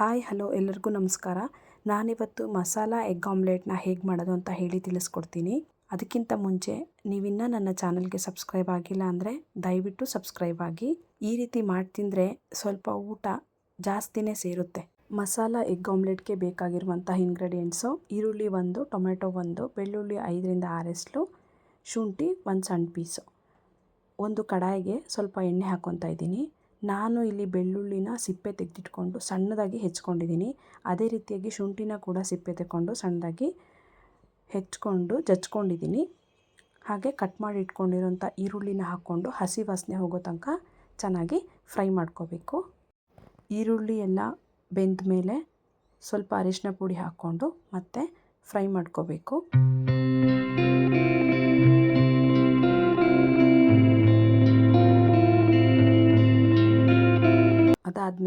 Hi, hello, ಎಲ್ಲರಿಗೂ ನಮಸ್ಕಾರ. ನಾನಿವತ್ತು ಮಸಾಲ ಎಗ್ ಆಮ್ಲೆಟ್ನ ಹೇಗೆ ಮಾಡೋದು ಅಂತ ಹೇಳಿ ತಿಳಿಸ್ಕೊಡ್ತೀನಿ. ಅದಕ್ಕಿಂತ ಮುಂಚೆ ನೀವಿನ್ನ ನನ್ನ ಚಾನಲ್ಗೆ ಸಬ್ಸ್ಕ್ರೈಬ್ ಆಗಿಲ್ಲ ಅಂದರೆ ದಯವಿಟ್ಟು ಸಬ್ಸ್ಕ್ರೈಬ್ ಆಗಿ. ಈ ರೀತಿ ಮಾಡಿ ತಿಂದರೆ ಸ್ವಲ್ಪ ಊಟ ಜಾಸ್ತಿನೇ ಸೇರುತ್ತೆ. ಮಸಾಲ ಎಗ್ ಆಮ್ಲೆಟ್ಗೆ ಬೇಕಾಗಿರುವಂಥ ಇಂಗ್ರೀಡಿಯೆಂಟ್ಸು ಈರುಳ್ಳಿ ಒಂದು ಟೊಮೆಟೊ ಒಂದು, ಬೆಳ್ಳುಳ್ಳಿ ಐದರಿಂದ ಆರೆಸ್ಲು ಶುಂಠಿ ಒಂದು ಸಣ್ಣ ಪೀಸು. ಒಂದು ಕಡಾಯಿಗೆ ಸ್ವಲ್ಪ ಎಣ್ಣೆ ಹಾಕ್ಕೊತಾ ಇದ್ದೀನಿ. ನಾನು ಇಲ್ಲಿ ಬೆಳ್ಳುಳ್ಳಿನ ಸಿಪ್ಪೆ ತೆಗೆದಿಟ್ಕೊಂಡು ಸಣ್ಣದಾಗಿ ಹೆಚ್ಕೊಂಡಿದ್ದೀನಿ. ಅದೇ ರೀತಿಯಾಗಿ ಶುಂಠಿನ ಕೂಡ ಸಿಪ್ಪೆ ತೆಕ್ಕೊಂಡು ಸಣ್ಣದಾಗಿ ಹೆಚ್ಕೊಂಡು ಜಚ್ಕೊಂಡಿದ್ದೀನಿ ಹಾಗೆ ಕಟ್ ಮಾಡಿ ಇಟ್ಕೊಂಡಿರೋಂಥ ಈರುಳ್ಳಿನ ಹಾಕ್ಕೊಂಡು ಹಸಿ ವಾಸನೆ ಹೋಗೋ ತನಕ ಚೆನ್ನಾಗಿ ಫ್ರೈ ಮಾಡ್ಕೋಬೇಕು. ಈರುಳ್ಳಿ ಎಲ್ಲ ಬೆಂದ ಮೇಲೆ ಸ್ವಲ್ಪ ಅರಿಶಿನ ಪುಡಿ ಹಾಕ್ಕೊಂಡು ಮತ್ತೆ ಫ್ರೈ ಮಾಡ್ಕೋಬೇಕು.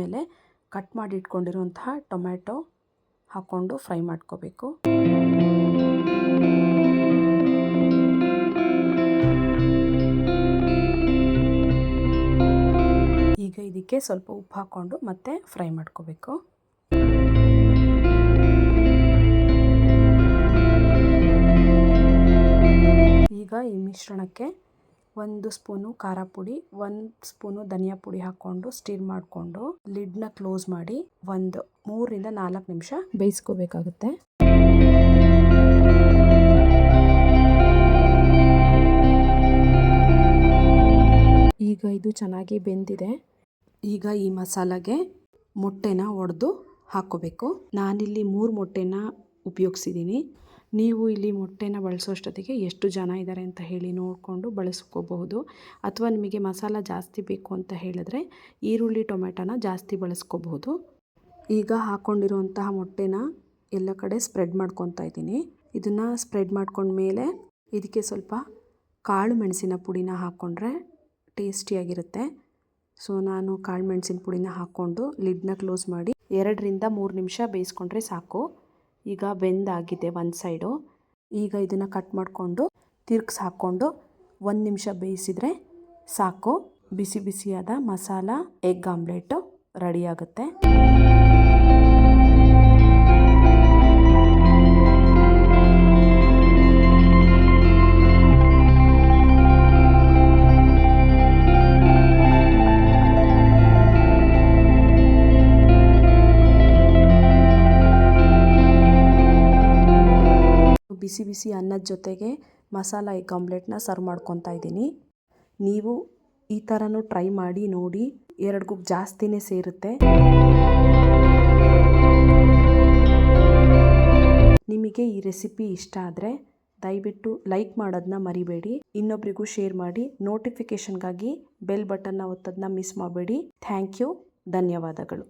ಅದಾದಮೇಲೆ ಕಟ್ ಮಾಡಿ ಇಟ್ಕೊಂಡಿರುವಂತಹ ಟೊಮ್ಯಾಟೊ ಹಾಕ್ಕೊಂಡು ಫ್ರೈ ಮಾಡ್ಕೋಬೇಕು. ಈಗ ಇದಕ್ಕೆ ಸ್ವಲ್ಪ ಉಪ್ಪು ಹಾಕ್ಕೊಂಡು ಮತ್ತೆ ಫ್ರೈ ಮಾಡ್ಕೋಬೇಕು. ಈಗ ಈ ಮಿಶ್ರಣಕ್ಕೆ ಒಂದು ಸ್ಪೂನು ಖಾರ ಪುಡಿ, ಒಂದು ಸ್ಪೂನು ಧನಿಯಾ ಪುಡಿ ಹಾಕ್ಕೊಂಡು ಸ್ಟಿರ್ ಮಾಡಿಕೊಂಡು ಲಿಡ್ನ ಕ್ಲೋಸ್ ಮಾಡಿ ಒಂದು ಮೂರರಿಂದ ನಾಲ್ಕು ನಿಮಿಷ ಬೇಯಿಸ್ಕೋಬೇಕಾಗುತ್ತೆ. ಈಗ ಇದು ಚೆನ್ನಾಗಿ ಬೆಂದಿದೆ. ಈಗ ಈ ಮಸಾಲಾಗೆ ಮೊಟ್ಟೆನ ಒಡೆದು ಹಾಕ್ಕೋಬೇಕು. ನಾನಿಲ್ಲಿ ಮೂರು ಮೊಟ್ಟೆನ ಉಪಯೋಗಿಸಿದ್ದೀನಿ. ನೀವು ಇಲ್ಲಿ ಮೊಟ್ಟೆನ ಬಳಸೋಷ್ಟೊತ್ತಿಗೆ ಎಷ್ಟು ಜನ ಇದ್ದಾರೆ ಅಂತ ಹೇಳಿ ನೋಡಿಕೊಂಡು ಬಳಸ್ಕೋಬಹುದು. ಅಥವಾ ನಿಮಗೆ ಮಸಾಲ ಜಾಸ್ತಿ ಬೇಕು ಅಂತ ಹೇಳಿದ್ರೆ ಈರುಳ್ಳಿ ಟೊಮೆಟೊನ ಜಾಸ್ತಿ ಬಳಸ್ಕೋಬಹುದು. ಈಗ ಹಾಕ್ಕೊಂಡಿರುವಂತಹ ಮೊಟ್ಟೆನ ಎಲ್ಲ ಕಡೆ ಸ್ಪ್ರೆಡ್ ಮಾಡ್ಕೊತಾ ಇದ್ದೀನಿ. ಇದನ್ನು ಸ್ಪ್ರೆಡ್ ಮಾಡ್ಕೊಂಡ್ಮೇಲೆ ಇದಕ್ಕೆ ಸ್ವಲ್ಪ ಕಾಳು ಮೆಣಸಿನ ಪುಡಿನ ಹಾಕ್ಕೊಂಡ್ರೆ ಟೇಸ್ಟಿಯಾಗಿರುತ್ತೆ ಸೊ, ನಾನು ಕಾಳು ಮೆಣಸಿನ ಪುಡಿನ ಹಾಕ್ಕೊಂಡು ಲಿಡ್ನ ಕ್ಲೋಸ್ ಮಾಡಿ ಎರಡರಿಂದ ಮೂರು ನಿಮಿಷ ಬೇಯಿಸ್ಕೊಂಡ್ರೆ ಸಾಕು. ಈಗ ಬೆಂದಾಗಿದೆ ಒಂದು ಸೈಡು ಈಗ ಇದನ್ನು ಕಟ್ ಮಾಡಿಕೊಂಡು ತಿರ್ಗ್ಸಿ ಹಾಕ್ಕೊಂಡು ಒಂದು ನಿಮಿಷ ಬೇಯಿಸಿದರೆ ಸಾಕು. ಬಿಸಿ ಬಿಸಿಯಾದ ಮಸಾಲ ಎಗ್ ಆಮ್ಲೆಟು ರೆಡಿಯಾಗುತ್ತೆ ಬಿಸಿ ಬಿಸಿ ಅನ್ನದ ಜೊತೆಗೆ ಮಸಾಲ ಎಗ್ ಆಮ್ಲೆಟ್ನ ಸರ್ವ್ ಮಾಡ್ಕೊತಾ ಇದ್ದೀನಿ. ನೀವು ಈ ಥರನೂ ಟ್ರೈ ಮಾಡಿ, ನೋಡಿ. ಎರಡಿಗೂ ಜಾಸ್ತಿನೇ ಸೇರುತ್ತೆ. ನಿಮಗೆ ಈ ರೆಸಿಪಿ ಇಷ್ಟ ಆದರೆ ದಯವಿಟ್ಟು ಲೈಕ್ ಮಾಡೋದನ್ನ ಮರಿಬೇಡಿ. ಇನ್ನೊಬ್ರಿಗೂ ಶೇರ್ ಮಾಡಿ, ನೋಟಿಫಿಕೇಷನ್ಗಾಗಿ ಬೆಲ್ ಬಟನ್ನ ಒತ್ತೋದನ್ನ ಮಿಸ್ ಮಾಡಬೇಡಿ. ಥ್ಯಾಂಕ್ ಯು, ಧನ್ಯವಾದಗಳು.